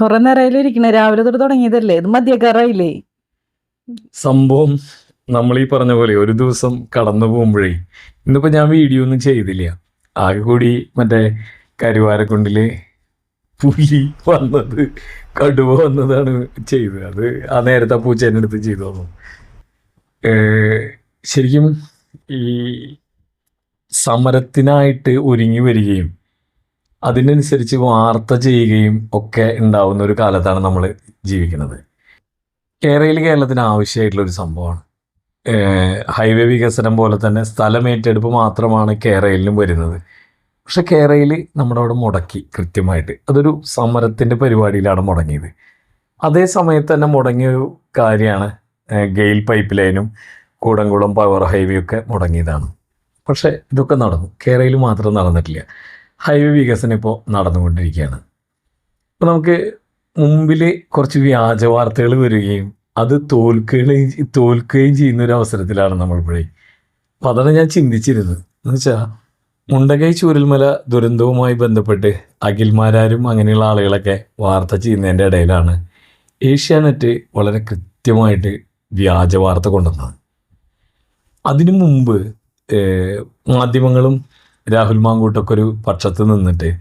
കൊറേ നേരമായാലും ഇരിക്കണേ. രാവിലെ തൊട്ട് തുടങ്ങിയതല്ലേ? ഇത് മദ്യക്കാറായില്ലേ സംഭവം നമ്മൾ ഈ പറഞ്ഞ പോലെ ഒരു ദിവസം കടന്നു പോകുമ്പോഴേ ഇന്നിപ്പോ ഞാൻ വീഡിയോ ഒന്നും ചെയ്തില്ല. ആകെ കൂടി മറ്റേ കരുവാരക്കുണ്ടിൽ പുലി വന്നത് കടുവ വന്നതാണ് ചെയ്തത്. അത് ആ നേരത്തെ ആ പൂച്ചേന്റെ അടുത്ത് ചെയ്തു തന്നു. ശരിക്കും ഈ സമരത്തിനായിട്ട് ഒരുങ്ങി വരികയും അതിനനുസരിച്ച് വാർത്ത ചെയ്യുകയും ഒക്കെ ഉണ്ടാവുന്ന ഒരു കാലത്താണ് നമ്മൾ ജീവിക്കുന്നത്. കേരളയിൽ കേരളത്തിന് ആവശ്യമായിട്ടുള്ള ഒരു സംഭവമാണ്. ഹൈവേ വികസനം പോലെ തന്നെ സ്ഥലമേറ്റെടുപ്പ് മാത്രമാണ് കേരളയിലും വരുന്നത്. പക്ഷെ കേരളയിൽ നമ്മുടെ അവിടെ മുടക്കി കൃത്യമായിട്ട്. അതൊരു സമരത്തിന്റെ പരിപാടിയിലാണ് മുടങ്ങിയത്. അതേ സമയത്ത് തന്നെ മുടങ്ങിയൊരു കാര്യമാണ് ഗെയിൽ പൈപ്പ് ലൈനും കൂടംകുളം പവർ ഹൈവേ ഒക്കെ മുടങ്ങിയതാണ്. പക്ഷേ ഇതൊക്കെ നടന്നു. കേരളയിൽ മാത്രം നടന്നിട്ടില്ല. ഹൈവേ വികസനം ഇപ്പോൾ നടന്നുകൊണ്ടിരിക്കുകയാണ്. ഇപ്പോൾ നമുക്ക് മുമ്പിൽ കുറച്ച് വ്യാജ വാർത്തകൾ വരികയും അത് തോൽക്കുകയും തോൽക്കുകയും ചെയ്യുന്ന ഒരു അവസരത്തിലാണ് നമ്മളിപ്പോഴേ. അപ്പം അതാണ് ഞാൻ ചിന്തിച്ചിരുന്നത്. എന്ന് വെച്ചാൽ മുണ്ടകൈ ചൂരൽമല ദുരന്തവുമായി ബന്ധപ്പെട്ട് അഖിൽമാരാരും അങ്ങനെയുള്ള ആളുകളൊക്കെ വാർത്ത ചെയ്യുന്നതിന്റെ ഇടയിലാണ് ഏഷ്യാനെറ്റ് വളരെ കൃത്യമായിട്ട് വ്യാജ വാർത്ത കൊണ്ടുവന്നത്. അതിനു മുമ്പ് മാധ്യമങ്ങളും രാഹുൽ മാങ്കൂട്ടൊക്കെ ഒരു പക്ഷത്ത് നിന്നിട്ട്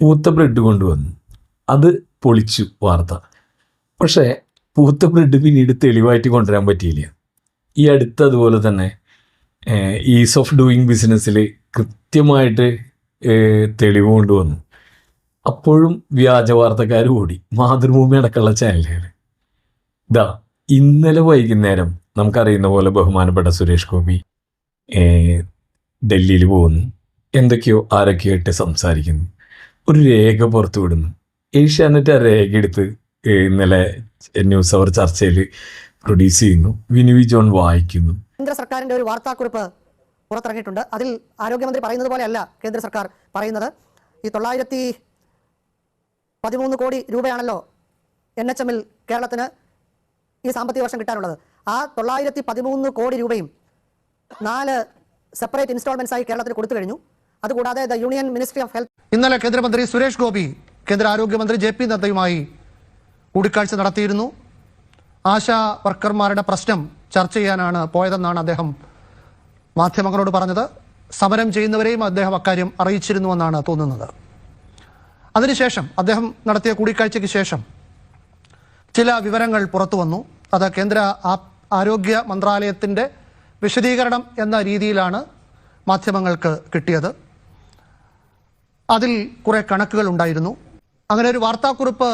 പൂത്ത ബ്രെഡ് കൊണ്ടുവന്നു. അത് പൊളിച്ചു വാർത്ത. പക്ഷേ പൂത്ത ബ്രെഡ് പിന്നീട് തെളിവായിട്ട് കൊണ്ടുവരാൻ പറ്റിയില്ല. ഈ അടുത്ത് അതുപോലെ തന്നെ ഈസ് ഓഫ് ഡൂയിങ് ബിസിനസ്സിൽ കൃത്യമായിട്ട് തെളിവ് കൊണ്ടുവന്നു. അപ്പോഴും വ്യാജ വാർത്തക്കാർ ഓടി. മാതൃഭൂമി അടക്കമുള്ള ചാനലുകൾ ഇതാ ഇന്നലെ വൈകുന്നേരം നമുക്കറിയുന്ന പോലെ ബഹുമാനപ്പെട്ട സുരേഷ് ഗോപി ഡൽഹിയിൽ പോകുന്നു. എന്തൊക്കെയോ ആരൊക്കെയായിട്ട് സംസാരിക്കുന്നു. ഒരു രേഖ പുറത്തു വിടുന്നു. ഏഷ്യാനെറ്റ് ആ രേഖ എടുത്ത് ഇന്നലെ ന്യൂസ് അവർ ചർച്ചയിൽ പ്രൊഡ്യൂസ് ചെയ്യുന്നു. വിനുവി ജോൺ വായിക്കുന്നു. കേന്ദ്ര സർക്കാരിന്റെ ഒരു വാർത്താക്കുറിപ്പ് പുറത്തിറങ്ങിയിട്ടുണ്ട്. അതിൽ ആരോഗ്യമന്ത്രി പറയുന്നത് പോലെയല്ല കേന്ദ്ര സർക്കാർ പറയുന്നത്. ഈ തൊള്ളായിരത്തി പതിമൂന്ന് കോടി രൂപയാണല്ലോ എൻ എച്ച് എമ്മിൽ കേരളത്തിന് ഈ സാമ്പത്തിക വർഷം കിട്ടാനുള്ളത്. ആ തൊള്ളായിരത്തി പതിമൂന്ന് കോടി രൂപയും നാല് സെപ്പറേറ്റ് ഇൻസ്റ്റാൾമെന്റ്സ് ആയി കേരളത്തിന് കൊടുത്തു കഴിഞ്ഞു. അതുകൂടാതെ the union ministry of health ഇന്നലെ കേന്ദ്രമന്ത്രി സുരേഷ് ഗോപി കേന്ദ്ര ആരോഗ്യമന്ത്രി ജെ പി നദ്ദയുമായി കൂടിക്കാഴ്ച നടത്തിയിരുന്നു. ആശാ വർക്കർമാരുടെ പ്രശ്നം ചർച്ച ചെയ്യാനാണ് പോയതെന്നാണ് അദ്ദേഹം മാധ്യമങ്ങളോട് പറഞ്ഞത്. സമരം ചെയ്യുന്നവരെയും അദ്ദേഹം അക്കാര്യം അറിയിച്ചിരുന്നുവെന്നാണ് തോന്നുന്നത്. അതിനുശേഷം അദ്ദേഹം നടത്തിയ കൂടിക്കാഴ്ചയ്ക്ക് ശേഷം ചില വിവരങ്ങൾ പുറത്തു വന്നു. അത് കേന്ദ്ര ആരോഗ്യ മന്ത്രാലയത്തിന്റെ വിശദീകരണം എന്ന രീതിയിലാണ് മാധ്യമങ്ങൾക്ക് കിട്ടിയത്. അതിൽ കുറെ കണക്കുകൾ ഉണ്ടായിരുന്നു. അങ്ങനെ ഒരു വാർത്താക്കുറിപ്പ്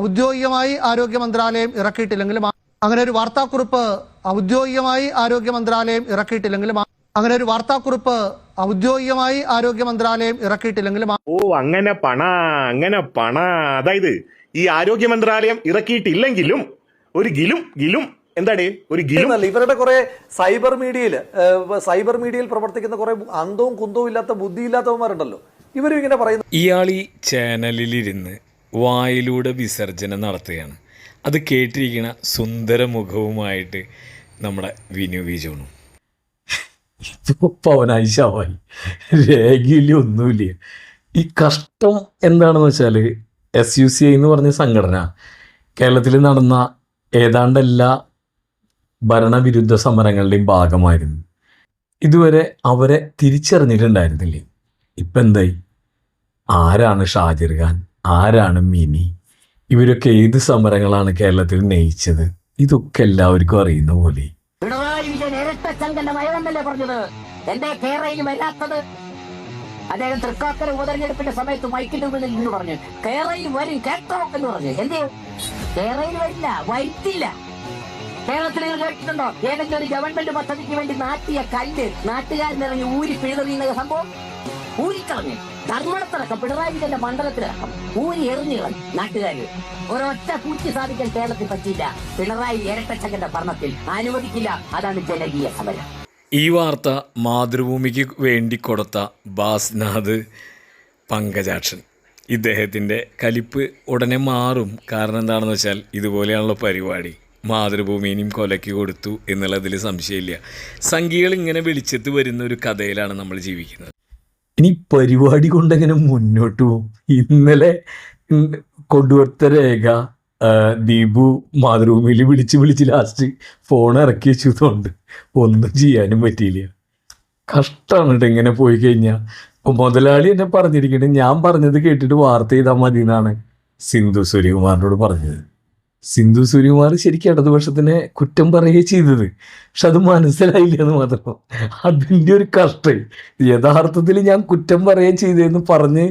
ഔദ്യോഗികമായി ആരോഗ്യ മന്ത്രാലയം ഇറക്കിയിട്ടില്ലെങ്കിലും അങ്ങനെ ഒരു വാർത്താക്കുറിപ്പ് ഔദ്യോഗികമായി ആരോഗ്യ മന്ത്രാലയം ഇറക്കിയിട്ടില്ലെങ്കിലും അങ്ങനെ ഒരു വാർത്താക്കുറിപ്പ് ഔദ്യോഗികമായി ആരോഗ്യ മന്ത്രാലയം ഇറക്കിയിട്ടില്ലെങ്കിലും ഓ അങ്ങനെ പണ അങ്ങനെ പണ. അതായത് ഈ ആരോഗ്യ മന്ത്രാലയം ഇറക്കിയിട്ടില്ലെങ്കിലും ഒരു ഗിലും ഗിലും എന്താണ്? ഒരു ഗിലും. അല്ല ഇവരുടെ കുറെ സൈബർ മീഡിയയിൽ സൈബർ മീഡിയയിൽ പ്രവർത്തിക്കുന്ന കുറെ അന്തവും കുന്തവും ഇല്ലാത്ത ബുദ്ധിയില്ലാത്തവന്മാരുണ്ടല്ലോ. ഇവരും ഇങ്ങനെ പറയുന്നു. ഇയാൾ ഈ ചാനലിലിരുന്ന് വായിലൂടെ വിസർജനം നടത്തുകയാണ്. അത് കേട്ടിരിക്കുന്ന സുന്ദര മുഖവുമായിട്ട് നമ്മുടെ വിനു വിജോണു. പവനായിശാവായി രേഖയില്ല ഒന്നുമില്ല. ഈ കഷ്ടം എന്താണെന്ന് വെച്ചാൽ എസ് യു സി ഐ എന്ന് പറഞ്ഞ സംഘടന കേരളത്തിൽ നടന്ന ഏതാണ്ട് എല്ലാ ഭരണവിരുദ്ധ സമരങ്ങളുടെയും ഭാഗമായിരുന്നു. ഇതുവരെ അവരെ തിരിച്ചറിഞ്ഞിട്ടുണ്ടായിരുന്നില്ലേ? ഇപ്പം ആരാണ് ഷാജിർ ഖാൻ? ആരാണ് മിനി? ഇവരൊക്കെ ഏത് സമരങ്ങളാണ് കേരളത്തിൽ നയിച്ചത്? ഇതൊക്കെ എല്ലാവർക്കും അറിയുന്ന പോലെ. എന്റെ കേരളയിൽ വരാത്തത്? അദ്ദേഹം തൃക്കാക്കര ഉപതെരഞ്ഞെടുപ്പിന്റെ സമയത്ത് മൈക്കിന്റെ മുന്നിൽ നിന്ന് പറഞ്ഞു കേരളയിൽ വരും കേട്ടോ എന്ന് പറഞ്ഞു. എന്തേ? കേരളയിൽ വരില്ല വരുത്തില്ല കേരളത്തിൽ കേട്ടിട്ടുണ്ടോ? ഏതെങ്കിലും ഒരു ഗവൺമെന്റ് പദ്ധതിക്ക് വേണ്ടി നാട്ടിയ കല്ല് നാട്ടുകാരൻ ഇറങ്ങി ഊരി പിഴുതെറിയുന്ന സംഭവം? ഊരിക്കളഞ്ഞ് ധർമ്മടത്തടക്കം പിണറായി വിജയന്റെ മണ്ഡലത്തിലടക്കം ഊരി എറിഞ്ഞു കളഞ്ഞു. നാട്ടുകാര് ഒരൊറ്റ പൂച്ചി സാധിക്കാൻ കേരളത്തിൽ പറ്റിയില്ല. പിണറായി ഇരട്ടച്ചക്കന്റെ ഭരണത്തിൽ അനുവദിക്കില്ല. അതാണ് ജനകീയ സമരം. ഈ വാർത്ത മാതൃഭൂമിക്ക് വേണ്ടി കൊടുത്ത ബാസ്നാഥ് പങ്കജാക്ഷൻ. ഇദ്ദേഹത്തിന്റെ കലിപ്പ് ഉടനെ മാറും. കാരണം എന്താണെന്ന് വെച്ചാൽ ഇതുപോലെയാണല്ലോ പരിപാടി. മാതൃഭൂമിനെയും കൊലയ്ക്ക് കൊടുത്തു എന്നുള്ളതിൽ സംശയമില്ല. സംഖ്യകൾ ഇങ്ങനെ വെളിച്ചത്ത് വരുന്ന ഒരു കഥയിലാണ് നമ്മൾ ജീവിക്കുന്നത്. ഇനി പരിപാടി കൊണ്ടെങ്ങനെ മുന്നോട്ട് പോകും? ഇന്നലെ കൊണ്ടുവരുത്ത രേഖ ദീപു മാതൃഭൂമിയിൽ വിളിച്ച് വിളിച്ച് ലാസ്റ്റ് ഫോൺ ഇറക്കി വെച്ചതുകൊണ്ട് ഒന്നും ചെയ്യാനും പറ്റിയില്ല. കഷ്ടമാണ് കേട്ടോ ഇങ്ങനെ പോയി കഴിഞ്ഞാൽ മുതലാളി എന്നെ പറഞ്ഞിരിക്കണേ ഞാൻ പറഞ്ഞത് കേട്ടിട്ട് വാർത്ത ചെയ്താൽ മതി എന്നാണ് സിന്ധു സൂര്യകുമാറിനോട് പറഞ്ഞത്. സിന്ധു സൂര്യകുമാർ ശരിക്കും ഇടതുപക്ഷത്തിനെ കുറ്റം പറയുകയും ചെയ്തത്. പക്ഷെ അത് മനസ്സിലായില്ല എന്ന് മാത്രം. അതിന്റെ ഒരു കഷ്ടം. യഥാർത്ഥത്തിൽ ഞാൻ കുറ്റം പറയുകയും ചെയ്തതെന്ന് പറഞ്ഞ്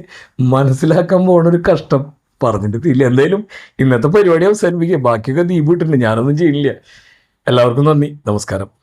മനസ്സിലാക്കാൻ പോണ ഒരു കഷ്ടം പറഞ്ഞിട്ട് ഇല്ല എന്തായാലും ഇന്നത്തെ പരിപാടി അവസാനിപ്പിക്കുക ബാക്കിയൊക്കെ ദീപിട്ടില്ല ഞാനൊന്നും ചെയ്യില്ല എല്ലാവർക്കും നന്ദി. നമസ്കാരം.